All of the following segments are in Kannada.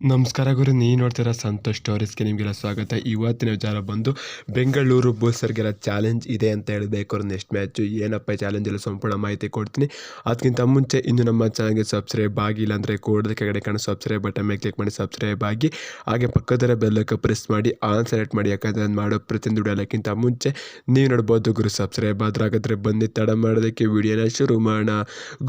ನಮಸ್ಕಾರ ಗುರು ನೀವು ನೋಡ್ತಿರೋ ಸಂತೋಷ್ ಸ್ಟೋರೀಸ್ಗೆ ನಿಮಗೆಲ್ಲ ಸ್ವಾಗತ. ಇವತ್ತಿನ ವಿಚಾರ ಬಂದು, ಬೆಂಗಳೂರು ಬೂಲ್ಸರ್ಗೆಲ್ಲ ಚಾಲೆಂಜ್ ಇದೆ ಅಂತ ಹೇಳಬೇಕು ಅವ್ರ ನೆಕ್ಸ್ಟ್ ಮ್ಯಾಚು, ಏನಪ್ಪ ಚಾಲೆಂಜ್ ಎಲ್ಲ ಸಂಪೂರ್ಣ ಮಾಹಿತಿ ಕೊಡ್ತೀನಿ. ಅದಕ್ಕಿಂತ ಮುಂಚೆ, ಇನ್ನು ನಮ್ಮ ಚಾನಲ್ಗೆ ಸಬ್ಸ್ಕ್ರೈಬ್ ಆಗಿಲ್ಲ ಅಂದರೆ ಕೂಡದ ಕೆಳಗಡೆ ಕಾಣೋ ಸಬ್ಸ್ಕ್ರೈಬ್ ಬಟನ್ ಮೇಲೆ ಕ್ಲಿಕ್ ಮಾಡಿ, ಸಬ್ಸ್ಕ್ರೈಬ್ ಆಗಿ, ಹಾಗೆ ಪಕ್ಕದರ ಬೆಲ್ಲಕ್ಕೆ ಪ್ರೆಸ್ ಮಾಡಿ, ಆನ್ ಸೆಲೆಕ್ಟ್ ಮಾಡಿ, ಯಾಕಂದರೆ ನಾನು ಮಾಡೋ ಪ್ರತಿಯೊಂದು ದುಡಿಯೋಲ್ಲಕ್ಕಿಂತ ಮುಂಚೆ, ನೀವು ನೋಡ್ಬೋದು ಗುರು, ಸಬ್ಸ್ಕ್ರೈಬ್ ಆದ್ರೆ ಹಾಗಾದರೆ ಬಂದು ತಡ ಮಾಡೋದಕ್ಕೆ ವಿಡಿಯೋನ ಶುರು ಮಾಡೋಣ.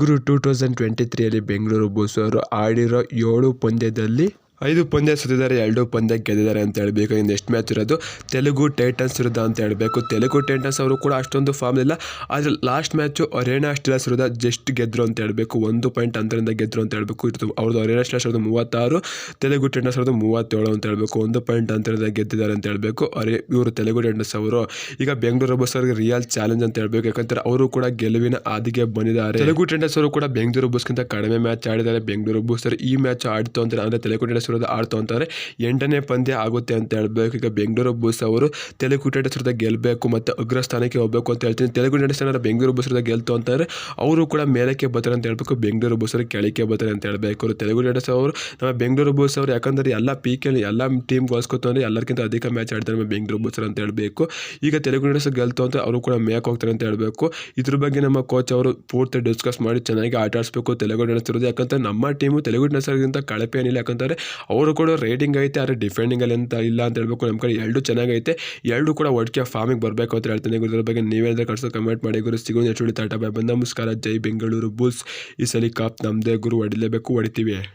ಗುರು ಟೂ ತೌಸಂಡ್ ಟ್ವೆಂಟಿ ತ್ರೀಯಲ್ಲಿ ಬೆಂಗಳೂರು ಬೂಸ್ ಅವರು ಆಡಿರೋ ಏಳು ಪಂದ್ಯದಲ್ಲಿ ಐದು ಪಂದ್ಯ ಸುತ್ತಿದ್ದಾರೆ ಎರಡು ಪಂದ್ಯ ಗೆದ್ದಿದ್ದಾರೆ ಅಂತ ಹೇಳಬೇಕು. ಇನ್ನು ನೆಕ್ಸ್ಟ್ ಮ್ಯಾಚ್ ಇರೋದು? ತೆಲುಗು ಟೈಟನ್ಸ್ ವಿರುದ್ಧ ಅಂತ ಹೇಳಬೇಕು. ತೆಲುಗು ಟೈಟನ್ಸ್ ಅವರು ಕೂಡ ಅಷ್ಟೊಂದು ಫಾರ್ಮ್ ಇಲ್ಲ. ಆದರೆ ಲಾಸ್ಟ್ ಮ್ಯಾಚು ಅರೇನಾ ಸ್ಟಿಲರ್ಸ್ ವಿರುದ್ಧ ಜಸ್ಟ್ ಗೆದ್ರು ಅಂತ ಹೇಳಬೇಕು. ಒಂದು ಪಾಯಿಂಟ್ ಅಂತರಿಂದ ಗೆದ್ರು ಅಂತ ಹೇಳಬೇಕು. ಇರ್ತು ಅವ್ರದ್ದು ಅರೇನಾ ಸ್ಟಿಲರ್ಸ್ ಅವ್ರದ್ದು ಮೂವತ್ತಾರು. ತೆಲುಗು ಟೈಟನ್ಸ್ ಅವ್ರದ್ದು ಮೂವತ್ತೇಳು ಅಂತ ಹೇಳಬೇಕು. ಒಂದು ಪಾಯಿಂಟ್ ಅಂತರಿಂದ ಗೆದ್ದಿದ್ದಾರೆ ಅಂತ ಹೇಳಬೇಕು. ಅರೆ, ಇವರು ತೆಲುಗು ಟೈಟನ್ಸ್ ಅವರು. ಈಗ ಬೆಂಗಳೂರು ಬಸ್ ಅವರಿಗೆ ರಿಯಲ್ ಚಾಲೆಂಜ್ ಅಂತ ಹೇಳಬೇಕು. ಯಾಕಂದ್ರೆ ಅವರು ಕೂಡ ಗೆಲುವಿನ ಆದಿಗೆ ಬಂದಿದ್ದಾರೆ. ತೆಲುಗು ಟೈಟನ್ಸ್ ಅವರು ಕೂಡ ಬೆಂಗಳೂರು ಬಸ್ಗಿಂತ ಕಡಿಮೆ ಮ್ಯಾಚ್ ಆಡಿದ್ದಾರೆ. ಬೆಂಗಳೂರು ಬಸ್ ಈ ಮ್ಯಾಚ್ ಆಡ್ತು ಅಂತ ಅಂದರೆ ತೆಲುಗು ಟೈಟನ್ಸ್ ವಿರುದ್ಧ ಆಡ್ತು ಅಂತಂದ್ರೆ ಎಂಟನೇ ಪಂದ್ಯ ಆಗುತ್ತೆ ಅಂತ ಹೇಳ್ಬೇಕು. ಈಗ ಬೆಂಗಳೂರು ಬುಲ್ಸ್ ಅವರು ತೆಲುಗು ಟೈಟನ್ಸ್ ವಿರುದ್ಧ ಗೆಲ್ಲಬೇಕು ಮತ್ತು ಅಗ್ರ ಸ್ಥಾನಕ್ಕೆ ಹೋಗಬೇಕು ಅಂತ ಹೇಳ್ತೀನಿ. ತೆಲುಗು ಟೈಟನ್ಸ್ ಏನಾದ್ರು ಬೆಂಗಳೂರು ಬುಲ್ಸ್ ಗೆಲ್ತು ಅಂತಾರೆ. ಅವರು ಕೂಡ ಮೇಲಕ್ಕೆ ಬರ್ತಾರೆ ಅಂತ ಹೇಳ್ಬೇಕು. ಬೆಂಗಳೂರು ಬುಲ್ಸ್ ಕೆಳಕ್ಕೆ ಬರ್ತಾರೆ ಅಂತ ಹೇಳ್ಬೇಕು. ಅವರು ತೆಲುಗು ಟೈಟನ್ಸ್ ಅವರು. ನಮ್ಮ ಬೆಂಗಳೂರು ಬುಲ್ಸ್ ಅವರು ಯಾಕಂದ್ರೆ ಎಲ್ಲ ಪೀಕಲ್ಲಿ ಎಲ್ಲ ಟೀಮ್ ಗೋಲ್ಸ್ಕೊತಾರೆ ಎಲ್ಲರಿಗಿಂತ ಅಧಿಕ ಮ್ಯಾಚ್ ಆಡ್ತಾರೆ ನಮ್ಮ ಬೆಂಗಳೂರು ಬೂಸರ್ ಅಂತ ಹೇಳಬೇಕು. ಈಗ ತೆಲುಗು ಟೈಟನ್ಸ್ ಗೆಲ್ತು ಅಂತ ಅವರು ಕೂಡ ಮೇಕ್ ಹೋಗ್ತಾರೆ ಅಂತ ಹೇಳಬೇಕು. ಇದ್ರ ಬಗ್ಗೆ ನಮ್ಮ ಕೋಚ್ ಅವರು ಪೂರ್ತಿ ಡಿಸ್ಕಸ್ ಮಾಡಿ ಚೆನ್ನಾಗಿ ಆಟ ಆಡಿಸ್ಬೇಕು ತೆಲುಗು ಟೈಟನ್ಸ್ ಇರೋದು ಯಾಕಂದ್ರೆ ನಮ್ಮ ಟೀಮು ತೆಲುಗು ಟೈಟನ್ಸ್ಗಿಂತ ಕಳಪೆ ಏನಿಲ್ಲ ಯಾಕಂತಾರೆ ಅವರು ಕೂಡ ರೇಟಿಂಗ್ ಐತೆ, ಆದರೆ ಡಿಫೆಂಡಿಂಗಲ್ಲಿ ಅಂತ ಇಲ್ಲ ಅಂತ ಹೇಳ್ಬೇಕು ನಮ್ಮ ಕಡೆ. ಎರಡು ಚೆನ್ನಾಗೈತೆ. ಎರಡು ಕೂಡ ಒಟ್ಟಿಗೆ ಫಾರ್ಮಿಗೆ ಬರಬೇಕು ಅಂತ ಹೇಳ್ತೀನಿ ಇದ್ರ ಬಗ್ಗೆ ನೀವೇನಾದ್ರೆ ಕಳ್ಸೋ ಕಮೆಂಟ್ ಮಾಡಿ ಗುರು. ಸಿಗು ನೆಚ್ಚುಳಿ ತಾಟ ಬಾಯ್ ಬಂದ ನಮಸ್ಕಾರ ಜೈ ಬೆಂಗಳೂರು. ಬುಲ್ಸ್ ಈ ಸಲ ಕಾಪ್ ನಮ್ಮದೇ ಗುರು. ಹೊಡಿಲೇಬೇಕು. ಹೊಡಿತೀವಿ.